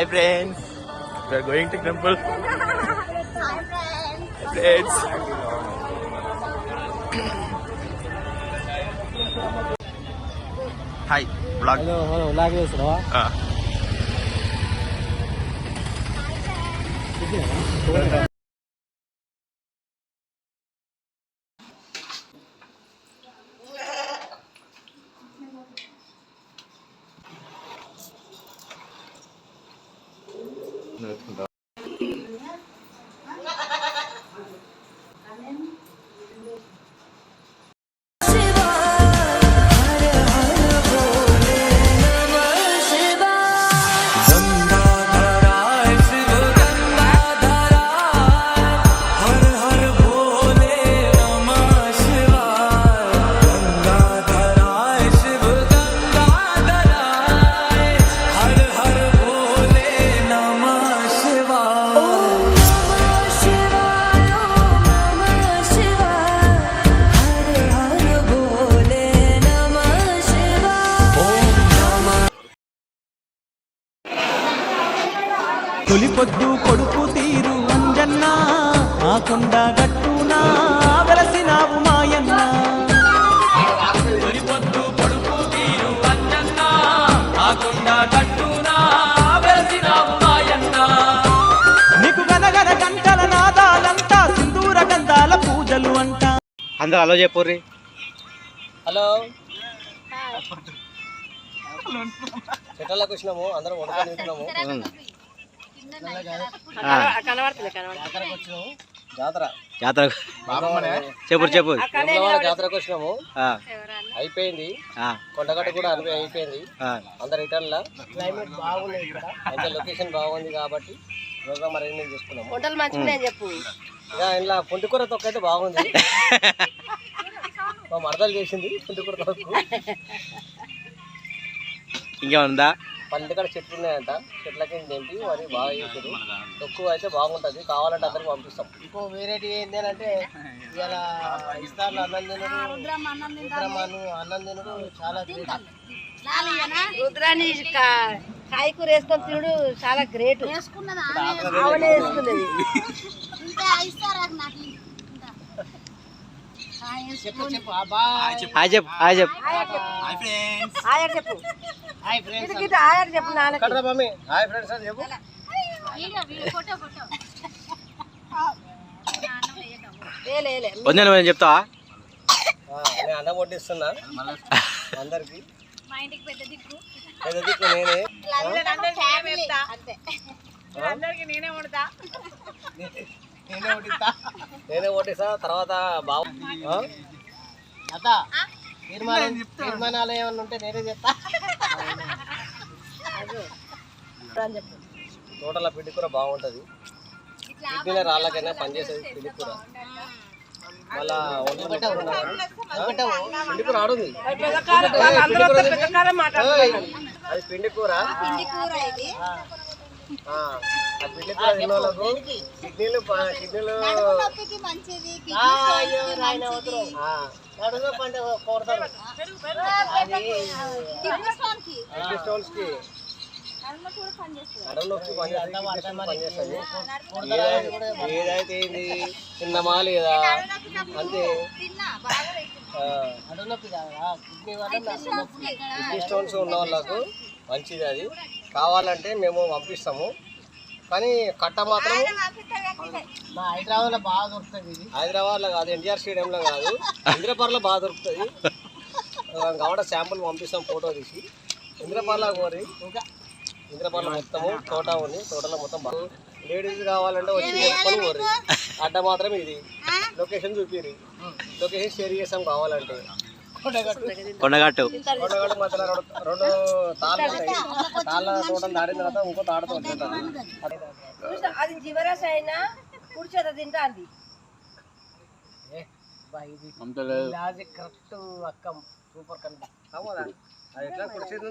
Hi friends we are going to temple friends hi blog hello 那个痛到 పొద్దు కొడుకు తీరు అంజన్న ఆ కొండ గట్టున వెలసినావు మాయన్న. తొలి పొద్దు కొడుకు తీరు అంజన్న ఆ కొండ గట్టున వెలసినావు మాయన్న. నీకు గనగన గంటల నాదాలంతా సింధూర గంధాల పూజలు అంట. అందరూ హలో చెప్పుర్రి. హలో. చెట్లకు వచ్చినాము అందరం వండుకొని తింటున్నాము. జాతర. జాతర. చెప్పు చెప్పు. జాతరకు వచ్చినాము. ఆ, అయిపోయింది. కొండగట్టు కూడా అనిపి అయిపోయింది. అందరు రిటర్న్ లా. క్లైమేట్ బాగుంది లొకేషన్ బాగుంది కాబట్టి ప్రోగ్రామ్ అరేంజ్మెంట్ చేసుకున్నాము. వంటలు మంచిగా చెప్పు. ఇక ఇంట్లో పుంటికూర తొక్క అయితే బాగుంది. మా మరదలు చేసింది పుంటికూర తొక్కు ఇంకేమన్నా పల్లెక్కడ చెట్లు ఉన్నాయంట. చెట్లకి తెంపి మరి బాగా చేసారు తక్కువ అయితే బాగుంటుంది. కావాలంటే అందరికి పంపిస్తాం. ఇంకో వెరైటీ ఏంటంటే ఇలా ఇస్తార్లు అన్నం తినడు రుద్రమ్మను అన్నం తినడు చాలా గ్రేట్ రుద్రాన్ని కాయకూర వేసుకొని తినుడు చాలా గ్రేట్ వేసుకున్నది చెప్పు చెప్పు. ఆ బాయ్ హాయ్ చెప్పు. హాయ్ చెప్పు ఆయర్ చెప్పు. Hi friends. గిట్ట ఆయర్ చెప్పు. నాన్నకి. కట్రా మమ్మీ. హాయ్ ఫ్రెండ్స్ అని చెప్పు. లేలే లే. వద్దు నువ్వు చెప్తావా? ఆ, నేను అన్నం వడ్డిస్తున్నా. అందరికి. పెద్ద దిక్కు. నేనే. నేనే వడ్డిస్తా నేనే వడ్డిస్తా తర్వాత బాబు. అత తీర్మానం తీర్మానాలు ఏమన్నా ఉంటే నేనే చెప్తా తోటల పిండి కూర బాగుంటది. కిడ్నీల రాళ్ళకైనా పనిచేసేది పిండి కూర మళ్ళా? పిండి కూర ఆడుంది. అది పిండి కూర. ఆ, కిడ్నీలు కిడ్నీలు పంట కిడ్నీ స్టోన్స్కి. ఏదైతే- ఏదైతే ఏంది తిన్నమా లేదా? అంతే. ఆ, కిడ్నీ స్టోన్స్ ఉన్న వాళ్ళకు మంచిది అది. కావాలంటే మేము పంపిస్తాము. కానీ కట్ట మాత్రం మా హైదరాబాద్లో బాగా దొరుకుతుంది హైదరాబాద్లో కాదు ఎన్టీఆర్ స్టేడియం లో కాదు. ఇంద్రపర్లో బాగా దొరుకుతుంది. కాబట్టి శాంపుల్ పంపిస్తాం ఫోటో తీసి. ఇంద్రపర్ల కోరి ఇంకా? ఇంద్రపర్ల మొత్తము తోట ఉంది. తోటలో మొత్తం బాగా. లేడీస్ కావాలంటే వచ్చి చెప్పుకొని కోరి అడ్డ మాత్రం ఇది. లొకేషన్ చూపిరి. లొకేషన్ షేర్ చేస్తాం కావాలంటే. కొండగట్టు. కొండగట్టు. మధ్యలో రెండు రెండు తాళ్ళు ఉంటాయి. తాళ్ళ తోటలు దాడిన తర్వాత ఇంకో తాడుతో ఉంటుంది చూసినా, అది జీవరాశి అయినా కుడిచేత తింటా అంది కరెక్ట్ అక్కం. సూపర్ కనిపి అది ఎట్లా? కుడిచేది